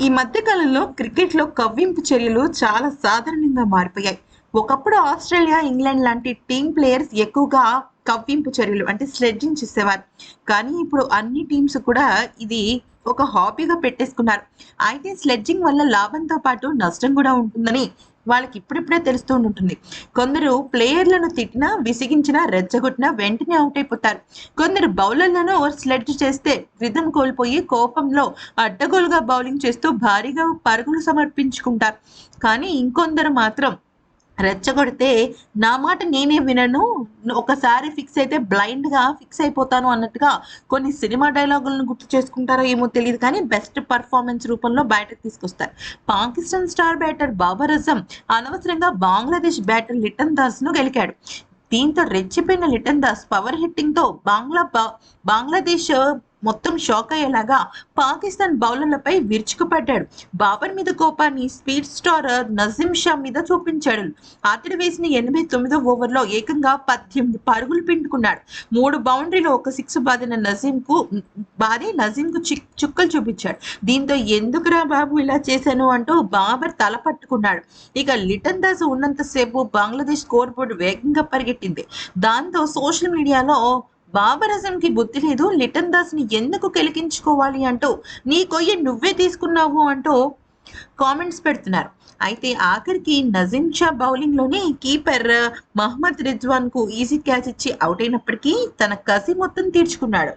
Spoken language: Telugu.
ఈ మధ్య కాలంలో క్రికెట్లో కవ్వింపు చర్యలు చాలా సాధారణంగా మారిపోయాయి. ఒకప్పుడు ఆస్ట్రేలియా ఇంగ్లాండ్ లాంటి టీం ప్లేయర్స్ ఎక్కువగా కవ్వింపు చర్యలు అంటే స్లెడ్జింగ్ చేసేవారు. కానీ ఇప్పుడు అన్ని టీమ్స్ కూడా ఇది ఒక హాబీగా పెట్టేసుకున్నారు. అయితే స్లెడ్జింగ్ వల్ల లాభంతో పాటు నష్టం కూడా ఉంటుందని వాళ్ళకి ఇప్పుడిప్పుడే తెలుస్తూ ఉంటుంది కొందరు ప్లేయర్లను తిట్టినా విసిగించినా రెచ్చగొట్టినా వెంటనే అవుట్ అయిపోతారు. కొందరు బౌలర్లను స్లెడ్జ్ చేస్తే రిధం కోల్పోయి కోపంలో అడ్డగోలుగా బౌలింగ్ చేస్తూ భారీగా పరుగులు సమర్పించుకుంటారు. కానీ ఇంకొందరు మాత్రం రెచ్చగొడితే నా మాట నేనే వినను? ఒకసారి ఫిక్స్ అయితే బ్లైండ్గా ఫిక్స్ అయిపోతాను అన్నట్టుగా కొన్ని సినిమా డైలాగులను గుర్తు చేసుకుంటారో ఏమో తెలియదు కానీ బెస్ట్ పర్ఫార్మెన్స్ రూపంలో బయటకు తీసుకొస్తారు. పాకిస్తాన్ స్టార్ బ్యాటర్ బాబర్ అజం అనవసరంగా బంగ్లాదేశ్ బ్యాటర్ లిటన్ దాస్ను గెలికాడు. దీంతో రెచ్చిపోయిన లిటన్ దాస్ పవర్ హిట్టింగ్తో బంగ్లా బంగ్లాదేశ్ మొత్తం షాక్ అయ్యేలాగా పాకిస్తాన్ బౌలర్లపై విరుచుకుపడ్డాడు. బాబర్ మీద కోపాన్ని స్పీడ్ స్టార్ నజీం షా మీద చూపించాడు. అతడు వేసిన ఎనభై తొమ్మిదో ఓవర్లో ఏకంగా పద్దెనిమిది పరుగులు పిండుకున్నాడు. మూడు బౌండరీలో ఒక సిక్స్ బాధిన నజీంకు బాది నజీంకు చిక్ చుక్కలు చూపించాడు. దీంతో ఎందుకురా బాబు ఇలా చేశాను అంటూ బాబర్ తల పట్టుకున్నాడు. ఇక లిటన్ దాస్ ఉన్నంతసేపు బంగ్లాదేశ్ స్కోర్ బోర్డు వేగంగా పరిగెట్టింది. దాంతో సోషల్ మీడియాలో బాబర్ అజంకి బుద్ధి లేదు లిటన్ దాస్ని ఎందుకు కెలికించుకోవాలి అంటూ నీ కొయ్య నువ్వే తీసుకున్నావు అంటూ కామెంట్స్ పెడుతున్నారు. అయితే ఆఖరికి నజీం షా బౌలింగ్లోనే కీపర్ మహమ్మద్ రిజ్వాన్కు ఈజీ క్యాచ్ ఇచ్చి అవుట్ అయినప్పటికీ తన కసి మొత్తం తీర్చుకున్నాడు.